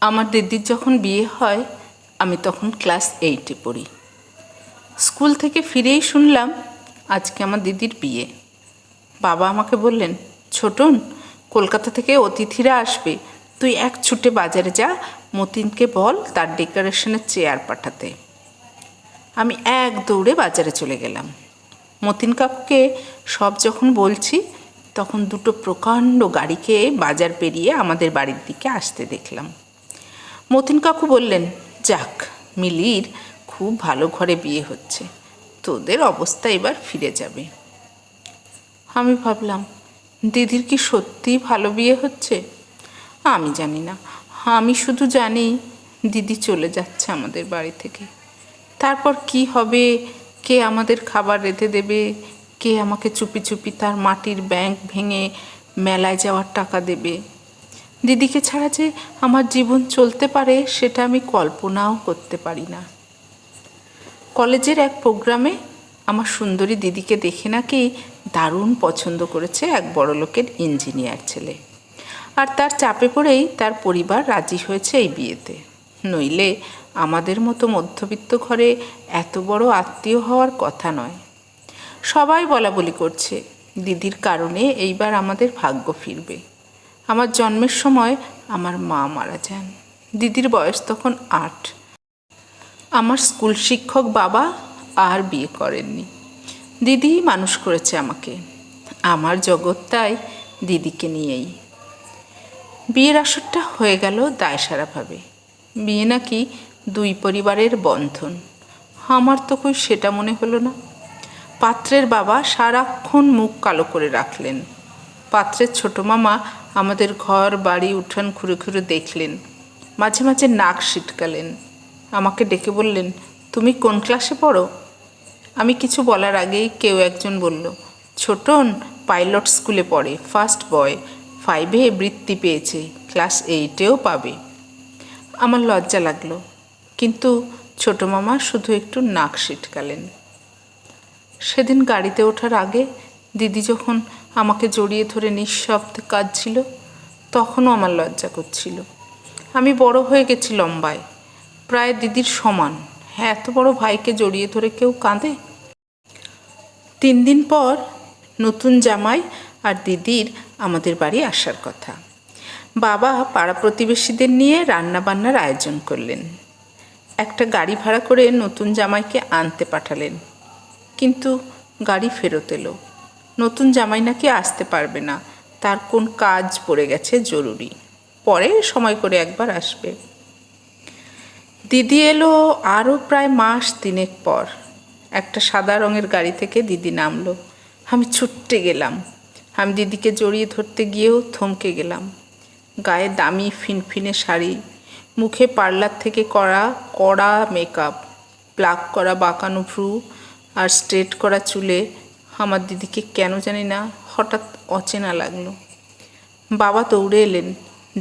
আমার দিদির যখন বিয়ে হয়, আমি তখন ক্লাস এইটে পড়ি। স্কুল থেকে ফিরেই শুনলাম, আজকে আমার দিদির বিয়ে। বাবা আমাকে বললেন, ছোটন, কলকাতা থেকে অতিথিরা আসবে। তুই এক ছুটে বাজারে যা, মতিনকে বল তার ডেকোরেশনের চেয়ার পাঠাতে। আমি এক দৌড়ে বাজারে চলে গেলাম। মতিন কাকুকে সব যখন বলছি, তখন দুটো প্রকাণ্ড গাড়িকে বাজার পেরিয়ে আমাদের বাড়ির দিকে আসতে দেখলাম। মতিন কাকু বললেন, যাক, মিলির খুব ভালো ঘরে বিয়ে হচ্ছে। তোদের অবস্থা এবার ফিরে যাবে। আমি ভাবলাম, দিদির কি সত্যিই ভালো বিয়ে হচ্ছে? আমি জানি না। আমি শুধু জানি, দিদি চলে যাচ্ছে আমাদের বাড়ি থেকে। তারপর কি হবে? কে আমাদের খাবার রেঁধে দেবে? কে আমাকে চুপি চুপি তার মাটির ব্যাংক ভেঙে মেলায় যাওয়ার টাকা দেবে? দিদিকে ছাড়া যে আমার জীবন চলতে পারে, সেটা আমি কল্পনাও করতে পারি না। কলেজের এক প্রোগ্রামে আমার সুন্দরী দিদিকে দেখে নাকি দারুণ পছন্দ করেছে এক বড় লোকের ইঞ্জিনিয়ার ছেলে। আর তার চাপে পড়েই তার পরিবার রাজি হয়েছে এই বিয়েতে। নইলে আমাদের মতো মধ্যবিত্ত ঘরে এত বড় আত্মীয় হওয়ার কথা নয়। সবাই বলা বলি করছে, দিদির কারণে এইবার আমাদের ভাগ্য ফিরবে। আমার জন্মের সময় আমার মা মারা যান। দিদির বয়স তখন আট। আমার স্কুল শিক্ষক বাবা আর বিয়ে করেননি। দিদিই মানুষ করেছে আমাকে। আমার জগৎটাই দিদিকে নিয়েই। বিয়ের আসরটা হয়ে গেল দায়সারাভাবে। বিয়ে নাকি দুই পরিবারের বন্ধন। আমার তো কই সেটা মনে হলো না। পাত্রের বাবা সারাক্ষণ মুখ কালো করে রাখলেন। পাত্রের ছোট মামা আমাদের ঘর, বাড়ি, উঠান ঘুরে ঘুরে দেখলেন। মাঝে মাঝে নাক সিটকালেন। আমাকে ডেকে বললেন, তুমি কোন ক্লাসে পড়ো? আমি কিছু বলার আগেই কেউ একজন বলল ছোটন পাইলট স্কুলে পড়ে ফার্স্ট বয় ফাইভে বৃত্তি পেয়েছে ক্লাস এইটেও পাবে। আমার লজ্জা লাগল, কিন্তু ছোট মামা শুধু একটু নাক সিটকালেন। সেদিন গাড়িতে ওঠার আগে দিদি যখন আমাকে জড়িয়ে ধরে নিঃশব্দে কাঁদছিল, তখনও আমার লজ্জা করছিল। আমি বড় হয়ে গেছি লম্বায়, প্রায় দিদির সমান। হ্যাঁ এত বড় ভাইকে জড়িয়ে ধরে কেউ কাঁদে? তিন দিন পর নতুন জামাই আর দিদির আমাদের বাড়ি আসার কথা। বাবা পাড়া প্রতিবেশীদের নিয়ে রান্নাবান্নার আয়োজন করলেন। একটা গাড়ি ভাড়া করে নতুন জামাইকে আনতে পাঠালেন। কিন্তু গাড়ি ফেরত এলো। নতুন জামাই নাকি আসতে পারবে না। তার কোন কাজ পড়ে গেছে জরুরি। পরে সময় করে একবার আসবে। দিদি এলো আরও প্রায় মাস তিনেক পর। একটা সাদা রঙের গাড়ি থেকে দিদি নামলো। আমি ছুটতে গেলাম। আমি দিদিকে জড়িয়ে ধরতে গিয়েও থমকে গেলাম। গায়ে দামি ফিনফিনে শাড়ি, মুখে পার্লার থেকে করা কড়া মেকআপ, প্লাক করা বাঁকানো ভ্রু আর স্ট্রেট করা চুলে আমার দিদিকে কেন জানি না হঠাৎ অচেনা লাগল। বাবা দৌড়ে এলেন,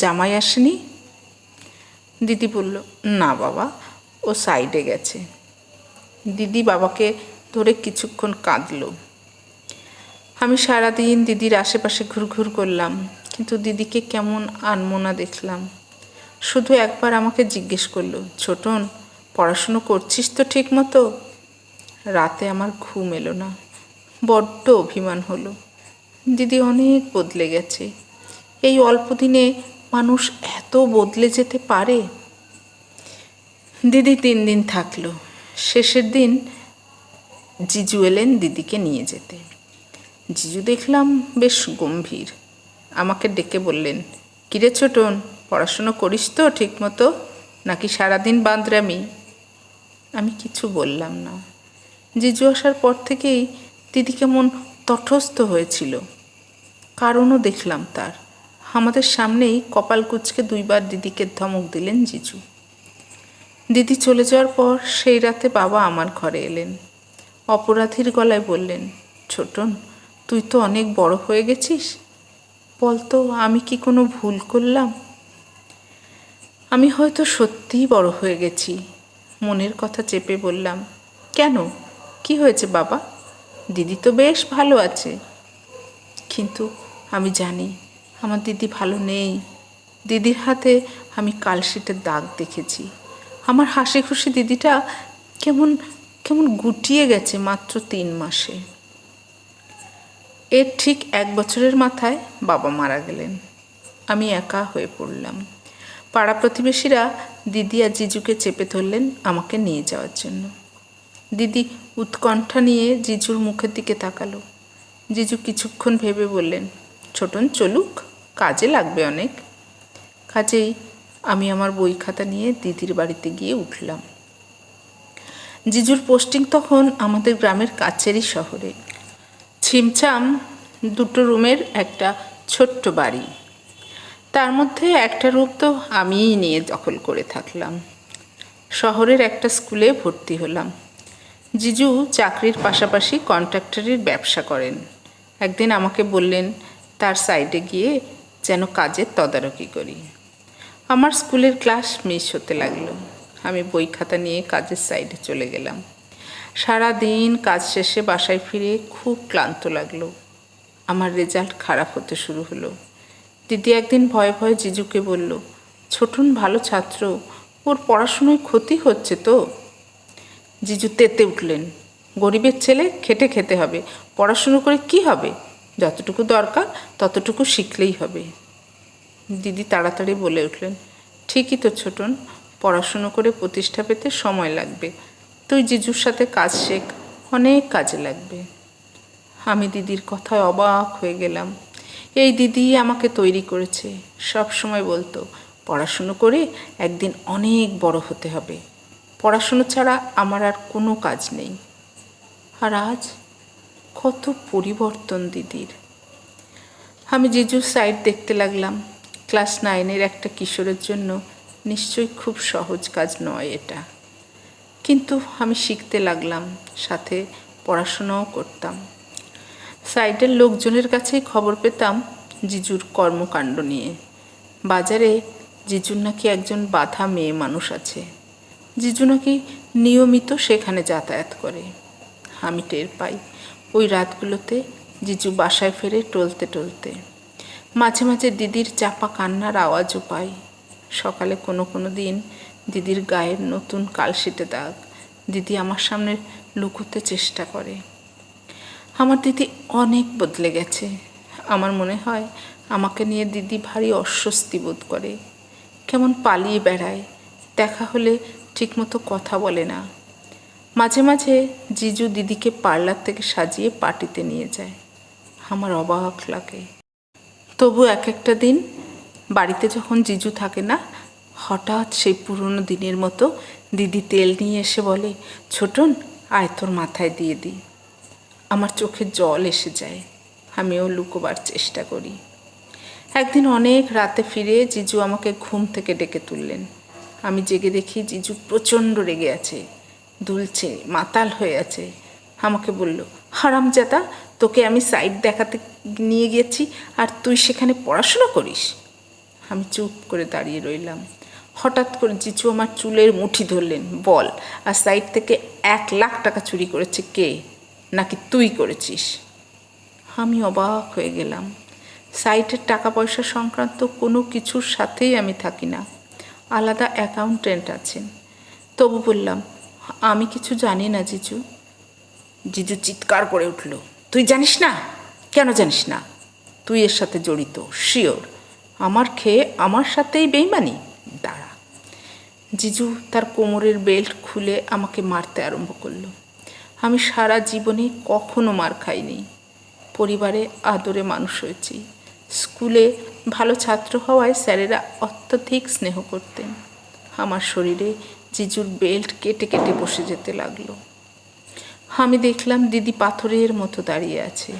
জামাই আসেনি? দিদি বলল, না বাবা, ও সাইডে গেছে। দিদি বাবাকে ধরে কিছুক্ষণ কাঁদলো। আমি সারাদিন দিদির আশেপাশে ঘুরঘুর করলাম, কিন্তু দিদিকে কেমন আনমোনা দেখলাম। শুধু একবার আমাকে জিজ্ঞেস করল, ছোটন, পড়াশুনো করছিস তো ঠিক মতো রাতে আমার ঘুম এলো না। বড্ড অভিমান হলো। দিদি অনেক বদলে গেছে। এই অল্প দিনে মানুষ এত বদলে যেতে পারে? দিদি তিন দিন থাকল। শেষের দিন জিজু এলেন দিদিকে নিয়ে যেতে। জিজু দেখলাম বেশ গম্ভীর। আমাকে ডেকে বললেন, কিরে ছোটন, পড়াশুনো করিস তো ঠিক মতো নাকি সারাদিন বাঁদরামি? আমি কিছু বললাম না। জিজু আসার পর থেকেই দিদি কেমন তটস্থ হয়েছিল। কারণও দেখলাম তার। আমাদের সামনেই কপাল কুচকে দুইবার দিদিকে ধমক দিলেন জিজু। দিদি চলে যাওয়ার পর সেই রাতে বাবা আমার ঘরে এলেন। অপরাধীর গলায় বললেন, ছোটন, তুই তো অনেক বড় হয়ে গেছিস। বলতো, আমি কি কোনো ভুল করলাম? আমি হয়তো সত্যিই বড় হয়ে গেছি। মনের কথা চেপে বললাম, কেন? কি হয়েছে বাবা? দিদি তো বেশ ভালো আছে। কিন্তু আমি জানি আমার দিদি ভালো নেই। দিদির হাতে আমি কালশিটের দাগ দেখেছি। আমার হাসি খুশি দিদিটা কেমন কেমন গুটিয়ে গেছে মাত্র তিন মাসে। এর ঠিক এক বছরের মাথায় বাবা মারা গেলেন। আমি একা হয়ে পড়লাম। পাড়া প্রতিবেশীরা দিদি আর জিজুকে চেপে ধরলেন আমাকে নিয়ে যাওয়ার জন্য। দিদি উৎকণ্ঠা নিয়ে জিজুর মুখের দিকে তাকালো। জিজু কিছুক্ষণ ভেবে বললেন, ছোটন, চলুক, কাজে লাগবে অনেক। কাজেই আমি আমার বই খাতা নিয়ে দিদির বাড়িতে গিয়ে উঠলাম। জিজুর পোস্টিং তখন আমাদের গ্রামের কাছেরই শহরে। ছিমছাম দুটো রুমের একটা ছোট্ট বাড়ি। তার মধ্যে একটা রূপ তো আমিই নিয়ে দখল করে থাকলাম। শহরের একটা স্কুলে ভর্তি হলাম। জিজু চাকরির পাশাপাশি কন্ট্রাক্টরের ব্যবসা করেন। একদিন আমাকে বললেন, তার সাইডে গিয়ে যেন কাজের তদারকি করি। আমার স্কুলের ক্লাস মিস হতে লাগল। আমি বই খাতা নিয়ে কাজের সাইডে চলে গেলাম। সারা দিন কাজ শেষে বাসায় ফিরে খুব ক্লান্ত লাগল। আমার রেজাল্ট খারাপ হতে শুরু হলো। দিদি একদিন ভয়ে ভয়ে জিজুকে বলল, ছোটন ভালো ছাত্র, ওর পড়াশুনোয় ক্ষতি হচ্ছে তো? জিজু তেতে উঠলেন। গরিবের ছেলে খেটে খেতে হবে। পড়াশুনো করে কি হবে? যতটুকু দরকার, ততটুকু শিখলেই হবে। দিদি তাড়াতাড়ি বলে উঠলেন, ঠিকই তো ছোটন, পড়াশুনো করে প্রতিষ্ঠা পেতে সময় লাগবে। তুই জিজুর সাথে কাজ শেখ, অনেক কাজে লাগবে। আমি দিদির কথায় অবাক হয়ে গেলাম। এই দিদি আমাকে তৈরি করেছে। সব সময় বলতো, পড়াশুনো করে একদিন অনেক বড় হতে হবে। পড়াশুনো ছাড়া আমার আর কোনো কাজ নেই। আর আজ কত পরিবর্তন দিদির। আমি জিজুর সাইড দেখতে লাগলাম। ক্লাস নাইনের একটা কিশোরের জন্য নিশ্চয়ই খুব সহজ কাজ নয় এটা। কিন্তু আমি শিখতে লাগলাম, সাথে পড়াশোনাও করতাম। সাইডের লোকজনের কাছেই খবর পেতাম জিজুর কর্মকাণ্ড নিয়ে। বাজারে জিজুর নাকি একজন বাধা মেয়ে মানুষ আছে। জিজু নাকি নিয়মিত সেখানে যাতায়াত করে। আমি টের পাই, ওই রাতগুলোতে জিজু বাসায় ফেরে টলতে টলতে। মাঝে মাঝে দিদির চাপা কান্নার আওয়াজও পাই। সকালে কোনো কোনো দিন দিদির গায়ের নতুন কালশিটে দাগ দিদি আমার সামনে লুকোতে চেষ্টা করে। আমার দিদি অনেক বদলে গেছে। আমার মনে হয় আমাকে নিয়ে দিদি ভারী অস্বস্তি বোধ করে। কেমন পালিয়ে বেড়ায়। দেখা হলে ঠিকমতো কথা বলে না। মাঝে মাঝে জিজু দিদিকে পার্লার থেকে সাজিয়ে পার্টিতে নিয়ে যায়। আমার অবাক লাগে। তবু এক একটা দিন বাড়িতে যখন জিজু থাকে না, হঠাৎ সেই পুরনো দিনের মতো দিদি তেল নিয়ে এসে বলে, ছোটন, আয় তোর মাথায় দিয়ে দিই। আমার চোখে জল এসে যায়। আমিও লুকোবার চেষ্টা করি। একদিন অনেক রাতে ফিরে জিজু আমাকে ঘুম থেকে ডেকে তুললেন। আমি জেগে দেখি জিজু প্রচণ্ড রেগে আছে, দুলছে, মাতাল হয়ে আছে। আমাকে বলল, হারামজাদা, তোকে আমি সাইড দেখাতে নিয়ে গেছি আর তুই সেখানে পড়াশুনো করিস? আমি চুপ করে দাঁড়িয়ে রইলাম। হঠাৎ করে জিচু আমার চুলের মুঠি ধরলেন। বল, আর সাইড থেকে এক লাখ টাকা চুরি করেছে কে? নাকি তুই করেছিস? আমি অবাক হয়ে গেলাম। সাইটের টাকা পয়সা সংক্রান্ত কোনো কিছুর সাথেই আমি থাকি না। আলাদা অ্যাকাউন্টেন্ট আছেন। তবু বললাম, আমি কিছু জানি না, জিজু। জিজু চিৎকার করে উঠল, তুই জানিস না? কেন জানিস না? তুই এর সাথে জড়িত, শিওর। আমার খেয়ে আমার সাথেই বেইমানি। দাঁড়া। জিজু তার কোমরের বেল্ট খুলে আমাকে মারতে আরম্ভ করল। আমি সারা জীবনে কখনো মার খাইনি। পরিবারে আদরে মানুষ হয়েছি। স্কুলে ভালো ছাত্র হওয়ায় স্যারেরা অত্যধিক স্নেহ করতেন। আমার শরীরে জিজুর বেল্ট কেটে কেটে বসে যেতে লাগল। আমি দেখলাম দিদি পাথরের মতো দাঁড়িয়ে আছে।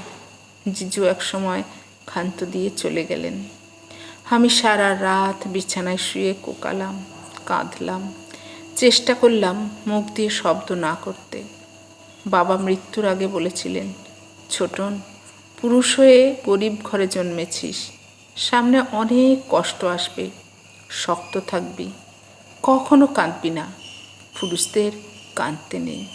জিজু এক সময় ক্ষান্ত দিয়ে চলে গেলেন। আমি সারা রাত বিছানায় শুয়ে কোকালাম, কাঁদলাম, চেষ্টা করলাম মুখ দিয়ে শব্দ না করতে। বাবা মৃত্যুর আগে বলেছিলেন, ছোটন, পুরুষ হয়ে গরিব ঘরে জন্মেছিস। সামনে অনেক কষ্ট আসবে, শক্ত থাকবি, কখনো কাঁদবি না, পুরুষদের কাঁদতে নেই।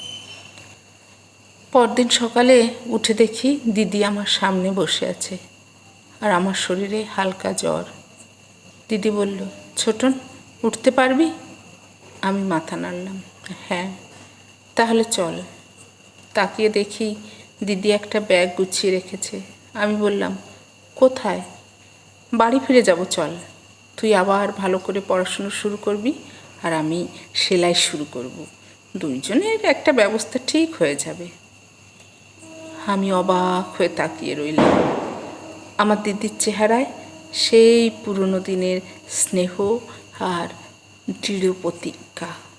পরদিন সকালে উঠে দেখি দিদি আমার সামনে বসে আছে আর আমার শরীরে হালকা জ্বর। দিদি বলল, ছোটন, উঠতে পারবি? আমি মাথা নাড়লাম হ্যাঁ তাহলে চল। তাকিয়ে দেখি দিদি একটা ব্যাগ গুছিয়ে রেখেছে। আমি বললাম, কোথায়? বাড়ি ফিরে যাব, চল। তুই আবার ভালো করে পড়াশুনো শুরু করবি আর আমি সেলাই শুরু করব। দুইজনের একটা ব্যবস্থা ঠিক হয়ে যাবে। আমি অবাক হয়ে তাকিয়ে রইলাম। আমার দিদির চেহারায় সেই পুরনো দিনের স্নেহ আর দৃঢ় প্রতিজ্ঞা।